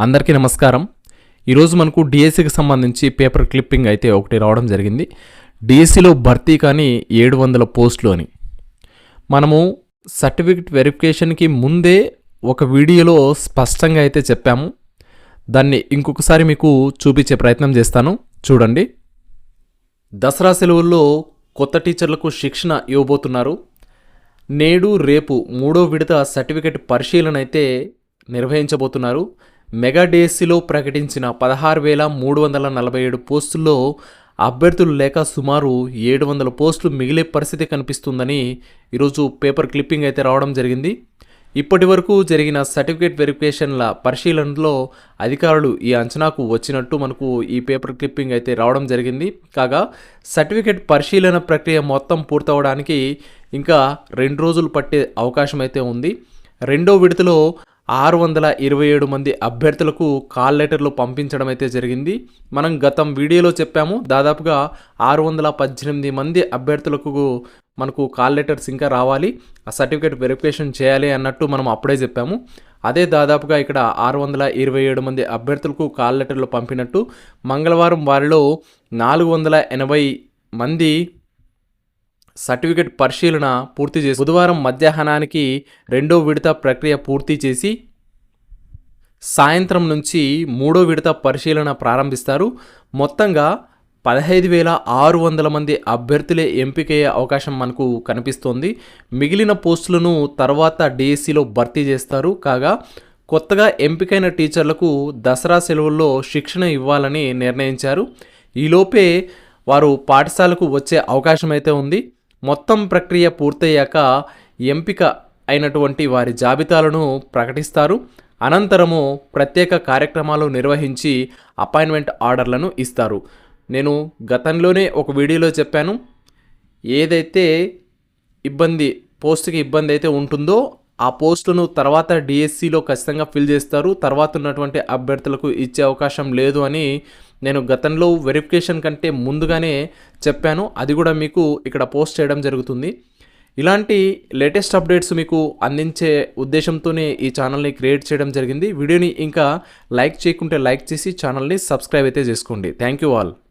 అందరికీ నమస్కారం. ఈరోజు మనకు డిఎస్సికి సంబంధించి పేపర్ క్లిప్పింగ్ అయితే ఒకటి రావడం జరిగింది. డిఎస్సిలో భర్తీ కానీ ఏడు వందల పోస్టులు అని. మనము సర్టిఫికెట్ వెరిఫికేషన్కి ముందే ఒక వీడియోలో స్పష్టంగా అయితే చెప్పాము. దాన్ని ఇంకొకసారి మీకు చూపించే ప్రయత్నం చేస్తాను. చూడండి. దసరా సెలవుల్లో కొత్త టీచర్లకు శిక్షణ ఇవ్వబోతున్నారు. నేడు రేపు మూడో విడత సర్టిఫికెట్ పరిశీలన అయితే నిర్వహించబోతున్నారు. మెగా ప్రకటించిన పదహారు వేల మూడు వందల నలభై ఏడు పోస్టుల్లో అభ్యర్థులు లేక సుమారు ఏడు వందల పోస్టులు మిగిలే పరిస్థితి కనిపిస్తుందని ఈరోజు పేపర్ క్లిప్పింగ్ అయితే రావడం జరిగింది. ఇప్పటి వరకు జరిగిన సర్టిఫికేట్ వెరిఫికేషన్ల పరిశీలనలో అధికారులు ఈ అంచనాకు వచ్చినట్టు మనకు ఈ పేపర్ క్లిప్పింగ్ అయితే రావడం జరిగింది. కాగా సర్టిఫికేట్ పరిశీలన ప్రక్రియ మొత్తం పూర్తవడానికి ఇంకా రెండు రోజులు పట్టే అవకాశం అయితే ఉంది. రెండో విడతలో ఆరు వందల ఇరవై ఏడు మంది అభ్యర్థులకు కాల్ లెటర్లు పంపించడం అయితే జరిగింది. మనం గతం వీడియోలో చెప్పాము దాదాపుగా ఆరు వందల పద్దెనిమిది మంది అభ్యర్థులకు మనకు కాల్ లెటర్స్ ఇంకా రావాలి ఆ సర్టిఫికేట్ వెరిఫికేషన్ చేయాలి అన్నట్టు మనం అప్పుడే చెప్పాము. అదే దాదాపుగా ఇక్కడ ఆరు వందల ఇరవై ఏడు మంది అభ్యర్థులకు కాల్ లెటర్లు పంపినట్టు మంగళవారం వారిలో నాలుగు వందల ఎనభై మంది సర్టిఫికెట్ పరిశీలన పూర్తి చేసి బుధవారం మధ్యాహ్నానికి రెండో విడత ప్రక్రియ పూర్తి చేసి సాయంత్రం నుంచి మూడో విడత పరిశీలన ప్రారంభిస్తారు. మొత్తంగా పదహైదు వేల ఆరు వందల మంది అభ్యర్థులే ఎంపికయ్యే అవకాశం మనకు కనిపిస్తోంది. మిగిలిన పోస్టులను తర్వాత డిఎస్సిలో భర్తీ చేస్తారు. కాగా కొత్తగా ఎంపికైన టీచర్లకు దసరా సెలవుల్లో శిక్షణ ఇవ్వాలని నిర్ణయించారు. ఈలోపే వారు పాఠశాలకు వచ్చే అవకాశం అయితే ఉంది. మొత్తం ప్రక్రియ పూర్తయ్యాక ఎంపిక అయినటువంటి వారి జాబితాలను ప్రకటిస్తారు. అనంతరము ప్రత్యేక కార్యక్రమాలు నిర్వహించి అపాయింట్మెంట్ ఆర్డర్లను ఇస్తారు. నేను గతంలోనే ఒక వీడియోలో చెప్పాను. ఏదైతే ఇబ్బంది పోస్ట్కి ఇబ్బంది అయితే ఉంటుందో ఆ పోస్టును తర్వాత డిఎస్సిలో ఖచ్చితంగా ఫిల్ చేస్తారు. తర్వాత ఉన్నటువంటి అభ్యర్థులకు ఇచ్చే అవకాశం లేదు అని నేను గతంలో వెరిఫికేషన్ కంటే ముందుగానే చెప్పాను. అది కూడా మీకు ఇక్కడ పోస్ట్ చేయడం జరుగుతుంది. ఇలాంటి లేటెస్ట్ అప్డేట్స్ మీకు అందించే ఉద్దేశంతోనే ఈ ఛానల్ని క్రియేట్ చేయడం జరిగింది. వీడియోని ఇంకా లైక్ చేయకుంటే లైక్ చేసి ఛానల్ని సబ్స్క్రైబ్ అయితే చేసుకోండి. Thank you all